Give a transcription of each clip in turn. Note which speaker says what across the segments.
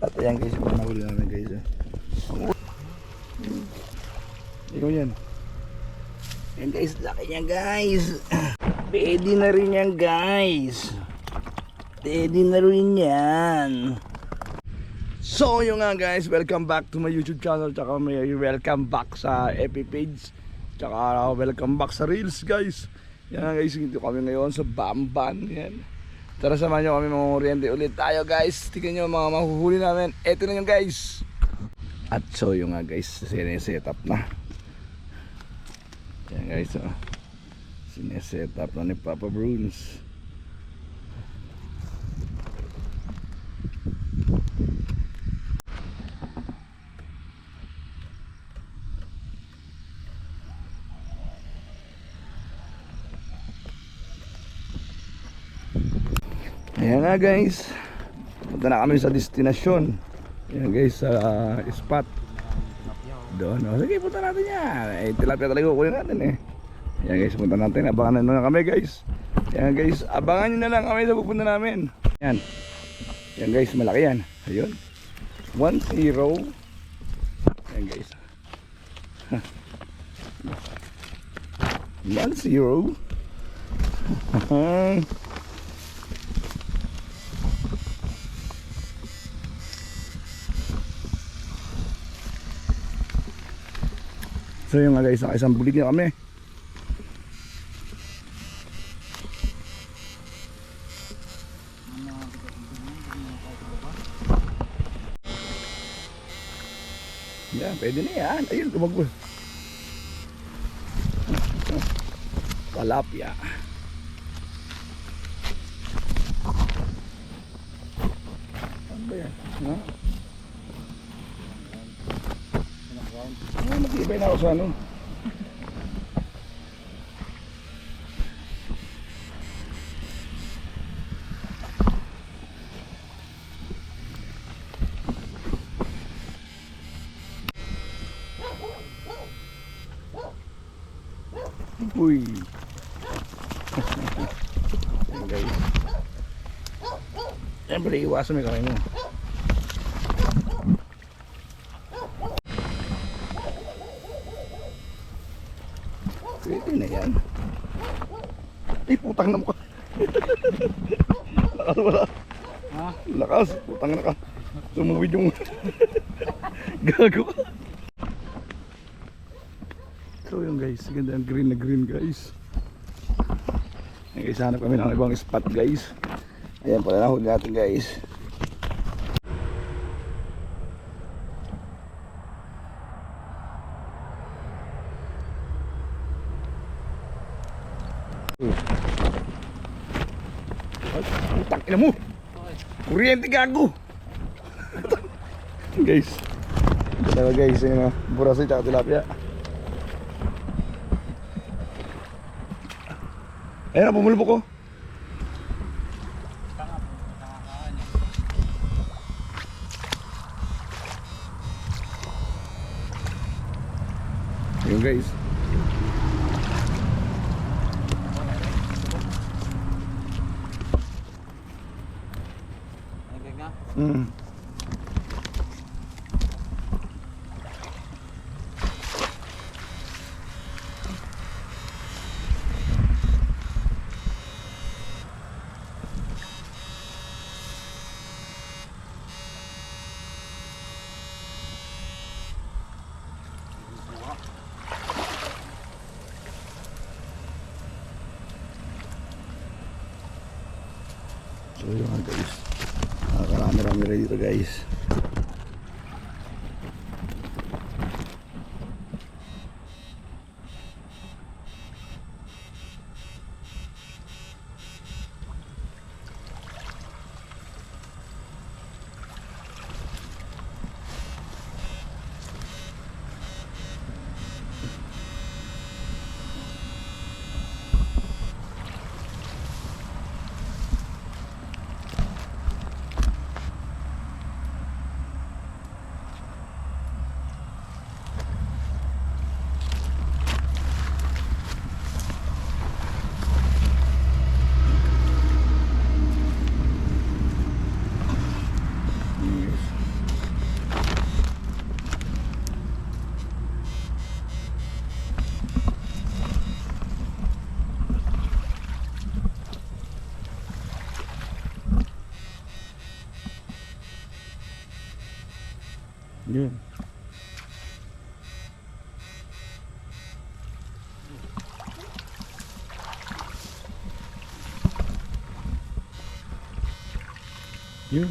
Speaker 1: At ayan guys, mga nahuli namin guys. Oh. Ikaw yan. Yan guys, laki niya guys. Pwede na rin yan guys. Pwede na rin yan. So yun nga guys, welcome back to my YouTube channel Tsaka may welcome back sa FB page Tsaka welcome back sa Reels guys Yan nga guys, dito kami ngayon sa Bamban Yan. Tara samahan nyo kami mga oriente ulit tayo guys. Tingnan nyo mga mahuhuli namin. Eto na yun guys. At so yun nga guys, sineset up na. Yan guys oh. Sineset up na ni Papa Bruns Ayan nga guys. Punta na kami sa destinasyon. Ayan guys, sa uh, spot. Doon. O, sige, punta natin yan. Eh, tilapia talaga kukunin natin eh. Ayan guys, punta natin. Abangan na lang kami guys. Ayan guys, abangan nyo na lang kami sa pupunta namin. Ayan. Ayan guys, malaki yan. Ayun. 1-0. Ayan guys. 1-0. So yung nga guys, isang bulig na kami. Yan, pwede na yan. Ayun, lumagos. Palapya. Ano ba yan? Ha? Ah, matibay na ako sa ano. Uy. Siyempre, iwasan mo yung kamay mo. Pwede na yan. Ay, putang na mukha. Lakas wala.
Speaker 2: Ha?
Speaker 1: Lakas, putang na ka. Sumawid yung... Gago ka. So yun guys, ganda ang green na green guys. Ayan guys, hanap kami ng ibang spot guys. Ayan pala nahuli natin guys. Putang ina mo! Kuryente gago! guys. Talaga guys, yung uh, burasi tsaka tilapia. Ayun na, bumulubok ko. Ayun guys.
Speaker 2: Nagag na?
Speaker 1: Mm. So yun guys. Nakarami-rami rin dito guys. Yun.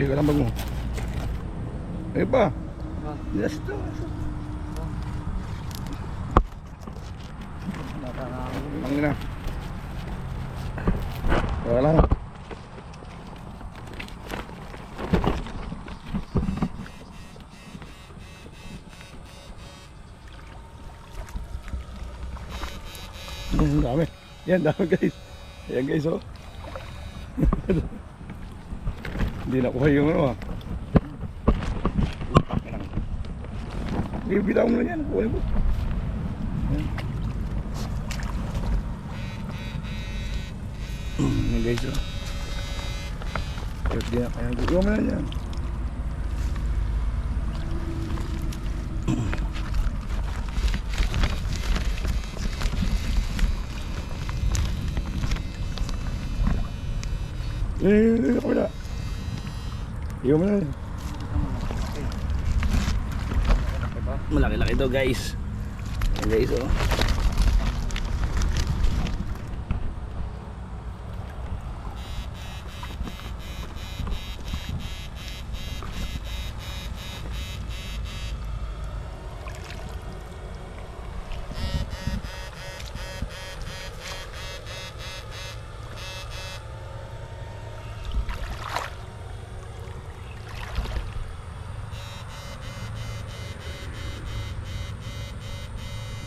Speaker 1: Hindi ka lang bag mo. Ano pa? Yes, to. Ang ina. Wala lang. Ang dami. Yan, dami guys. Yan guys, oh. Hindi nakuha yung ano ah. Bibitaw mo na yan. Kuha mo. Yan. Yan guys oh. Na kaya. Kuha mo na yan. Eh, eh, kabila. Iwan mo na. Malaki-laki to guys. Yan guys oh.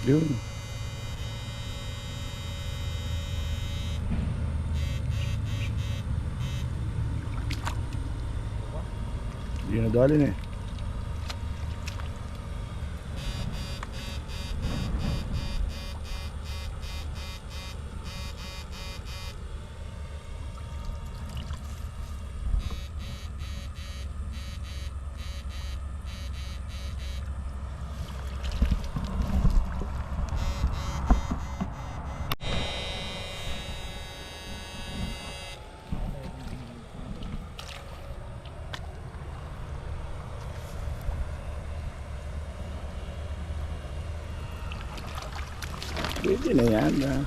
Speaker 1: Yun. Hindi na Pwede na yan. ah.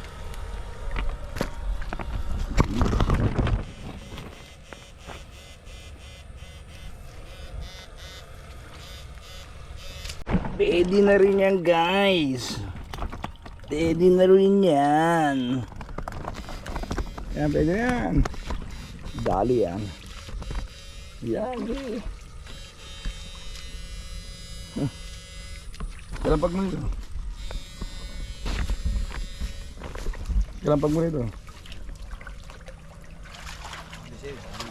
Speaker 1: Pwede na rin yan guys. Pwede na rin yan. Yan, pwede na yan. Dali yan. Yan. Huh. Kalampag mo nito. Kalampag mo nito.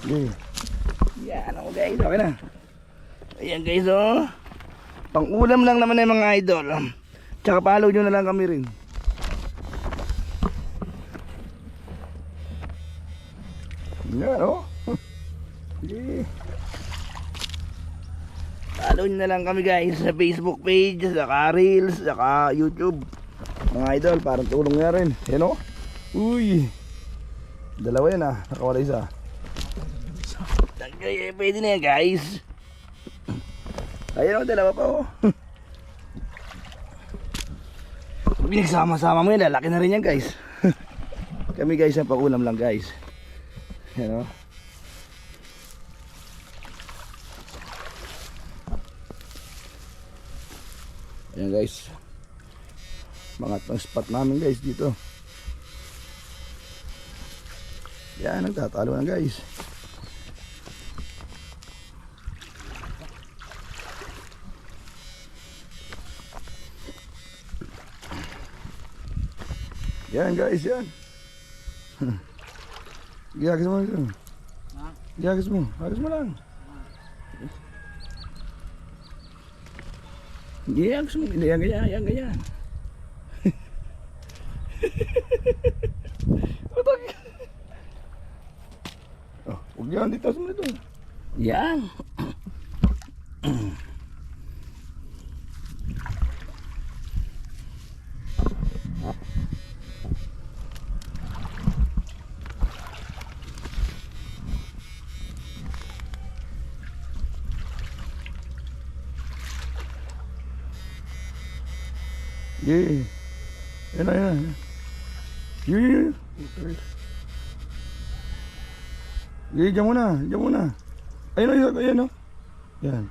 Speaker 1: Sige. Yan ako guys, okay na. Ayan guys oh. Pang ulam lang naman ng mga idol. Tsaka follow nyo na lang kami rin. Yan oh. Sige. Follow nyo na lang kami guys sa Facebook page, saka Reels, saka YouTube. Mga idol, parang tulong nga rin. Yan oh. Uy. Dalawa yan ah. Nakawala isa. Tagay, eh, pwede na yan guys. Ayan o, dalawa pa oh. Pag pinagsama-sama mo yan, lalaki na rin yan guys. Kami guys, ang pakulam lang guys. Yan o. Ayan guys. Mga spot namin guys dito. Yan, nagtatalo na guys. Yan guys, yan. Gagis mo ito.
Speaker 2: Ha?
Speaker 1: Gagis mo. Gagis mo lang. Gusto mo. Yan, ganyan, yan, ganyan. Oh, huwag yan, dito sa dito. Yan. Yeah. Yan na, yan. Yeah, yeah, Yeah, dyan muna, dyan muna. Ayun na, ayun, ayun, oh. Yan.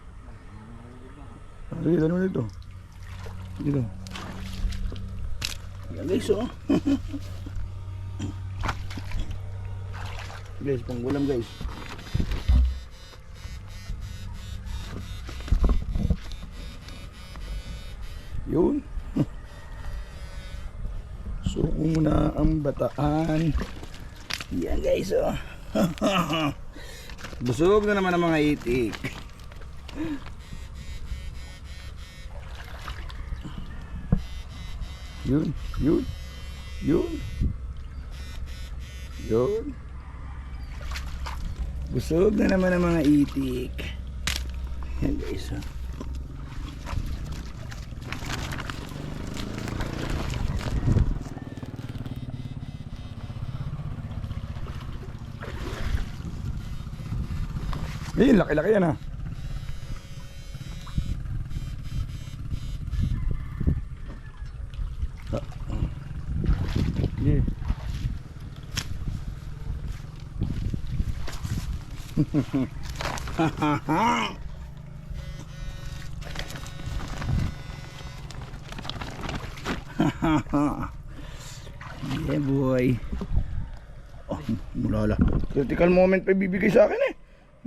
Speaker 1: Sige, dalawa dito. Dito. Yan guys, oh. guys, panggulam guys. Yun. Suko muna ang bataan. Yan guys, oh. Busog na naman ang mga itik. Yun, yun, yun. Yun. Busog na naman ang mga itik. Yan guys, oh. Eh, laki-laki yan ha. Ah. Yeah. yeah boy. Oh, mulala. Critical moment pa ibibigay sa akin eh.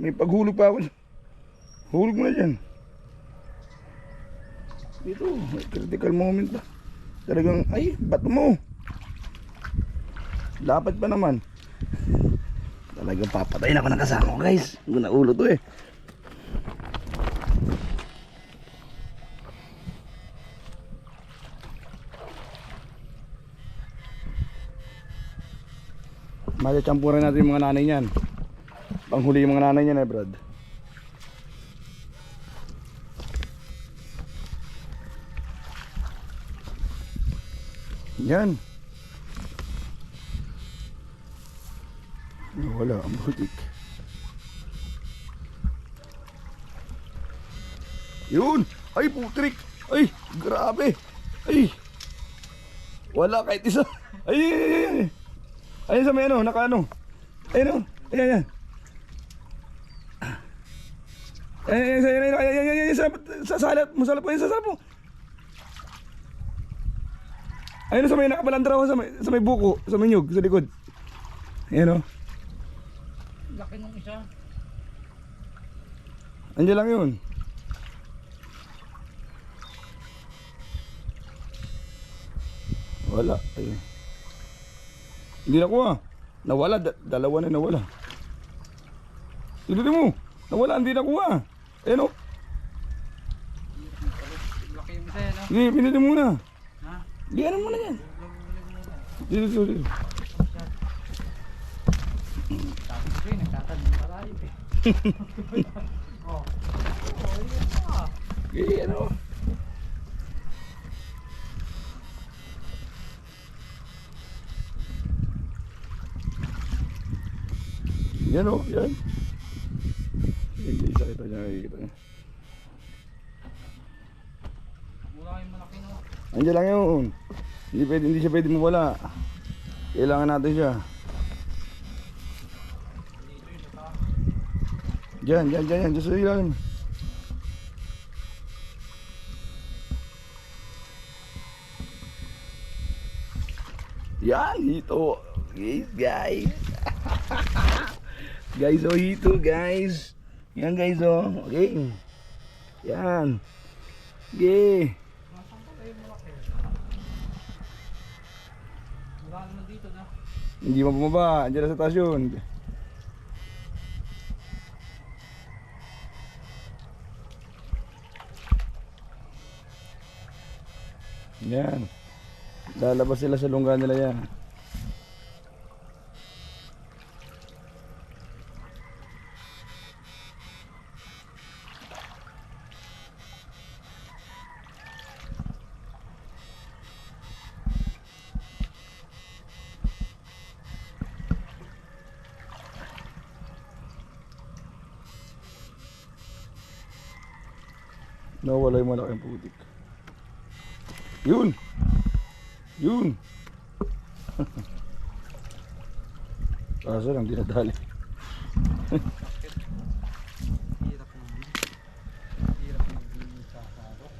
Speaker 1: May paghulog pa ako. Hulog mo na dyan. Dito, may critical moment pa. Talagang, ay, bato mo. Dapat pa naman. Talagang papatayin ako ng kasama ko guys. Hindi na ulo to eh. Masachampuran natin yung mga nanay niyan. Panghuli yung mga nanay niyan eh, Brad. Yan. Wala, ang butik. Yun! Ay, putrik! Ay, grabe! Ay! Wala kahit isa. Ay, ay, ay, ay, ay. Ayun sa may ano, naka ano. Ayun o. Ayan, ayan. Ayan, ayan, ayan, ayan, ayan, ayan, ayan, sa, sa salap mo, salap mo, ayan, sa may nakabalandra ko, sa may, sa may buko, sa may nyug, sa likod. Ayan o.
Speaker 2: Laki nung isa.
Speaker 1: Andiyan lang yun. Wala. Ayun. Hindi nakuha. Nawala. Da- dalawa na nawala. Tignan mo. Nawala. Hindi nakuha. Ayun o.
Speaker 2: Laki yung isa yan, no?
Speaker 1: Sige, pinitin muna.
Speaker 2: Ha?
Speaker 1: Di ano muna yan. Dito, dito, dito.
Speaker 2: Tapos ko yun, nagtatag ng parayo eh. oh. Oh, yun pa.
Speaker 1: Sige, ano. Yan o, yan. Hindi, isa kita niya, nakikita niya.
Speaker 2: Mura kayong malaki, no?
Speaker 1: Andiyan lang yun. Hindi, pwede, hindi siya pwede mawala. Kailangan natin siya. Diyan, diyan, diyan, diyan, diyan sa ilalim. Yan, hito. Guys, guys. guys, oh, hito, guys. Yan, guys, oh. Okay. Yan. Okay.
Speaker 2: Wala naman dito, no?
Speaker 1: Hindi mo bumaba, andiyan na sa taas yun. Yan. Lalabas sila sa lungga nila yan. Nawala yung malaking putik. Yun! Yun! Kaso lang, dinadali.
Speaker 2: Hirap na ano. Hirap na sasabok.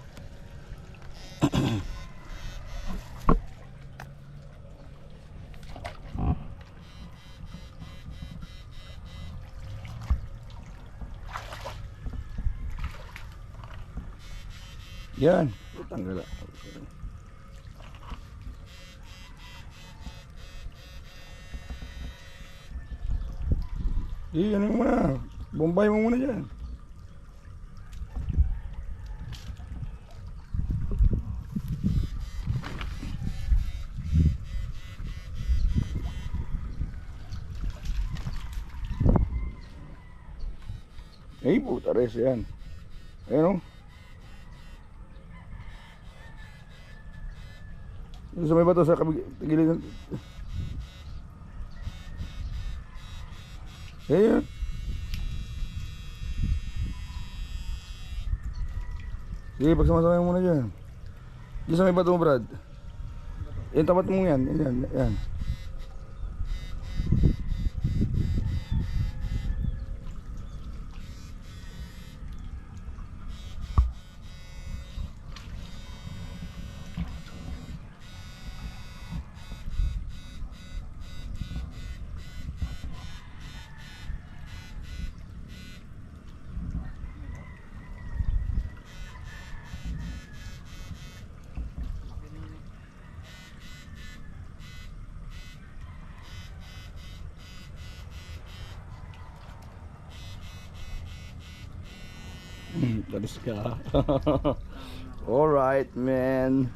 Speaker 1: Yan. Tanggal. Eh, ano mo muna. Bombay mo muna dyan. Eh, puta res yan. Ayan o. sa may bato sa gilid. Ayan. Sige, pagsama-sama muna dyan. Dito sa may bato mo, Brad. Yan, tapat mo yan. Yan, yan. yan. Talis ka. Alright, man.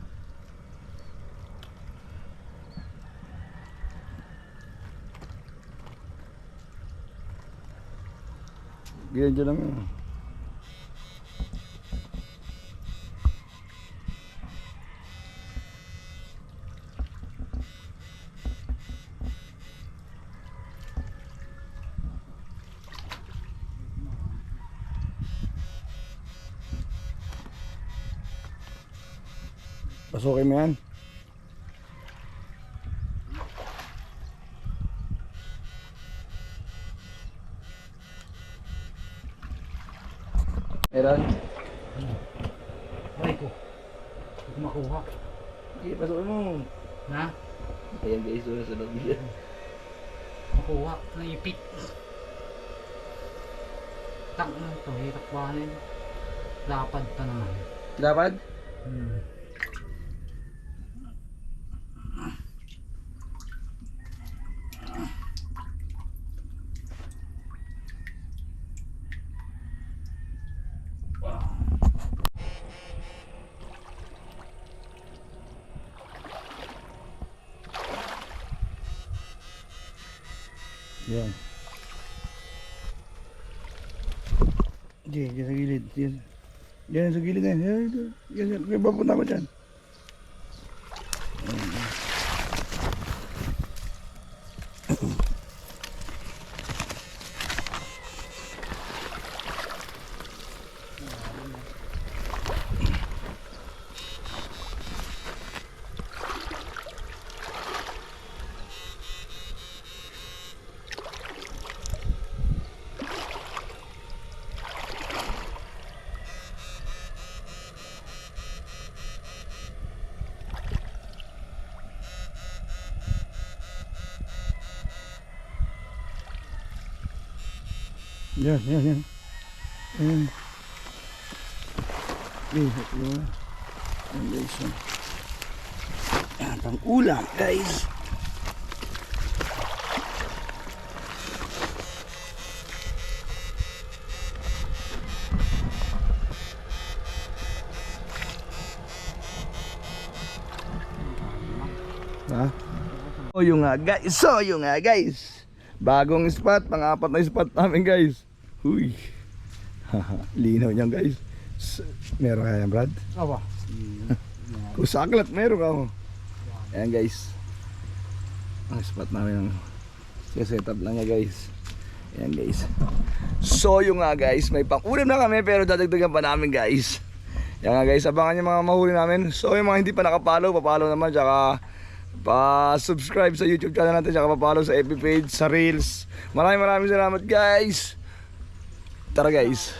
Speaker 1: Ganyan dyan lang yun. Pasukin mo yan. Meron?
Speaker 2: Aray ko. Hindi ko makuha.
Speaker 1: Sige, pasukin mo.
Speaker 2: Na?
Speaker 1: Ayan guys, wala sa loob nila.
Speaker 2: Makuha. Naipit. Tang na ito. Hirap bahanin. Lapad pa naman.
Speaker 1: Dapat?
Speaker 2: Hmm.
Speaker 1: Yan. Diyan, diyan sa gilid. Diyan. Diyan sa gilid na yan. Yan, yan. Yan, yan. Yan, yan, yan. Ayan. Eh, yun. Yan guys. oh. Yan, pang ulam guys. Ha? So yung nga guys, so yung nga guys. Bagong spot, pang-apat na spot namin guys. Huy. Linaw niyan guys. Meron kaya Brad?
Speaker 2: Aba.
Speaker 1: Kung saklat, meron ka oh. Ayan guys. Ang spot namin ang set up lang niya guys. Ayan guys. So yung nga guys, may pang-ulam na kami pero dadagdagan pa namin guys. Yan nga guys, abangan yung mga mahuli namin. So yung mga hindi pa nakapalo, papalo naman. Tsaka pa-subscribe sa YouTube channel natin. Tsaka papalo sa FB page, sa Reels. Maraming maraming salamat guys. Tara guys.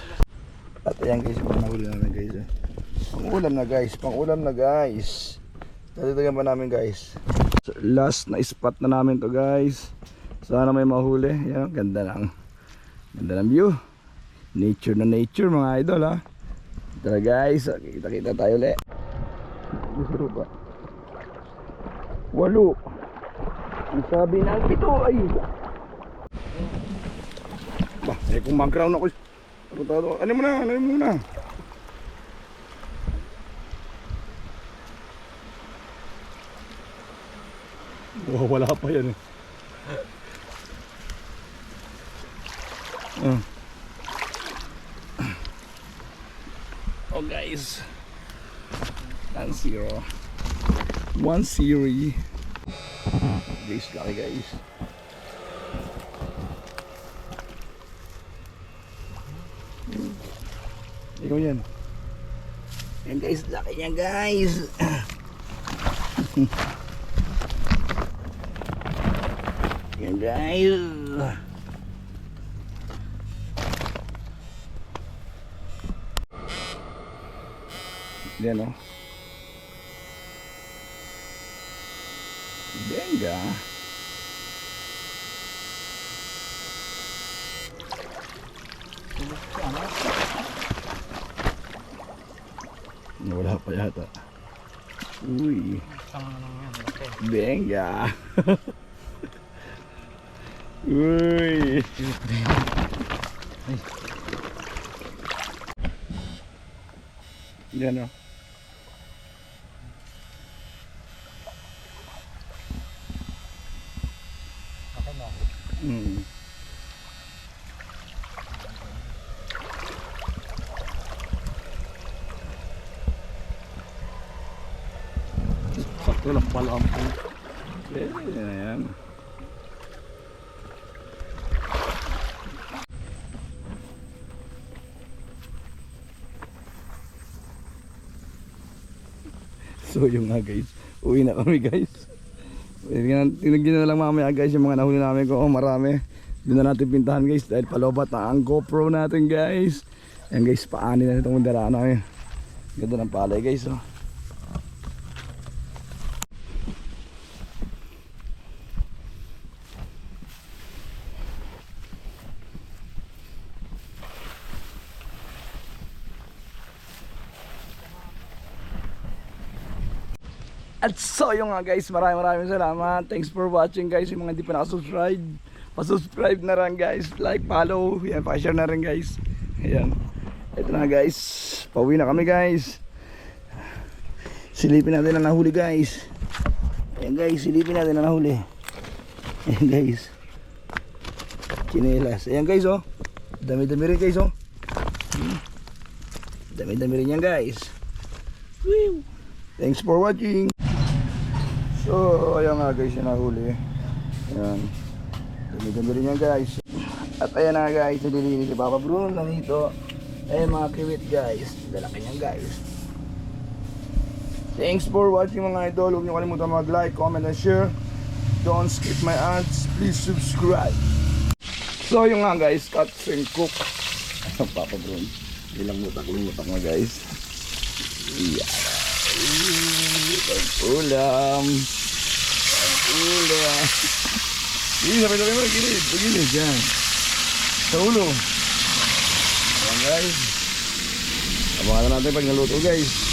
Speaker 1: At ayan guys, mga nahuli namin guys. eh. Pang-ulam na guys, pang-ulam na guys. Dadagdagan pa namin guys. So, last na spot na namin to guys. Sana may mahuli. Yan, ganda lang. Ganda ng view. Nature na nature mga idol ha. Tara guys, kita-kita tayo ulit. Gusto ba? Walo. Ang sabi ng pito ay. Bah, eh kung mag-ground ako. Ano ano mo na, ano mo na. Oh, wala pa yan eh. Oh. Oh guys. One zero. One zero. Guys, laki guys. Ikaw yan. Yan guys, laki niya guys. Yan guys. Yan o. Venga. Wala pa yata. Uy. Venga. Uy. Yan o.
Speaker 2: Okay na.
Speaker 1: Mm. Sakto lang pala ang po. Eh, yan. Yung nga guys, uwi na kami guys. Tinignan na lang mamaya guys yung mga nahuli namin ko. Oh, marami. Doon na natin pintahan guys dahil palobat na ang GoPro natin guys. Ayan guys, paani na itong mundaraan namin. Ganda ng palay guys oh. At so yung nga guys, maraming maraming salamat. Thanks for watching guys. Yung mga hindi pa nakasubscribe, pasubscribe na rin guys. Like, follow, yan, pa-share na rin guys. Ayan. Ito na guys. Pauwi na kami guys. Silipin natin ang nahuli guys. Ayan guys, silipin natin ang nahuli. Ayan guys. Chinelas. Ayan guys oh. Dami-dami rin guys oh. Dami-dami rin yan guys. Woo! Thanks for watching. So, ayan nga guys yung nahuli. Ayan. Dami-dami rin yan guys. At ayan na guys, nililinis si Papa Bruno na dito. Ayan mga kiwit guys. Lalaki niyan guys. Thanks for watching mga idol. Huwag niyo kalimutan mag-like, comment, and share. Don't skip my ads. Please subscribe. So yung nga guys, cuts and cook. Papa Bruno. Ilang mutak-mutak na guys. Yeah. Ulam. Ulam. Gini, sabay-sabay mo. Gini, gini. Diyan. Sa ulo. Ayan guys. Abangan na natin pag naluto guys.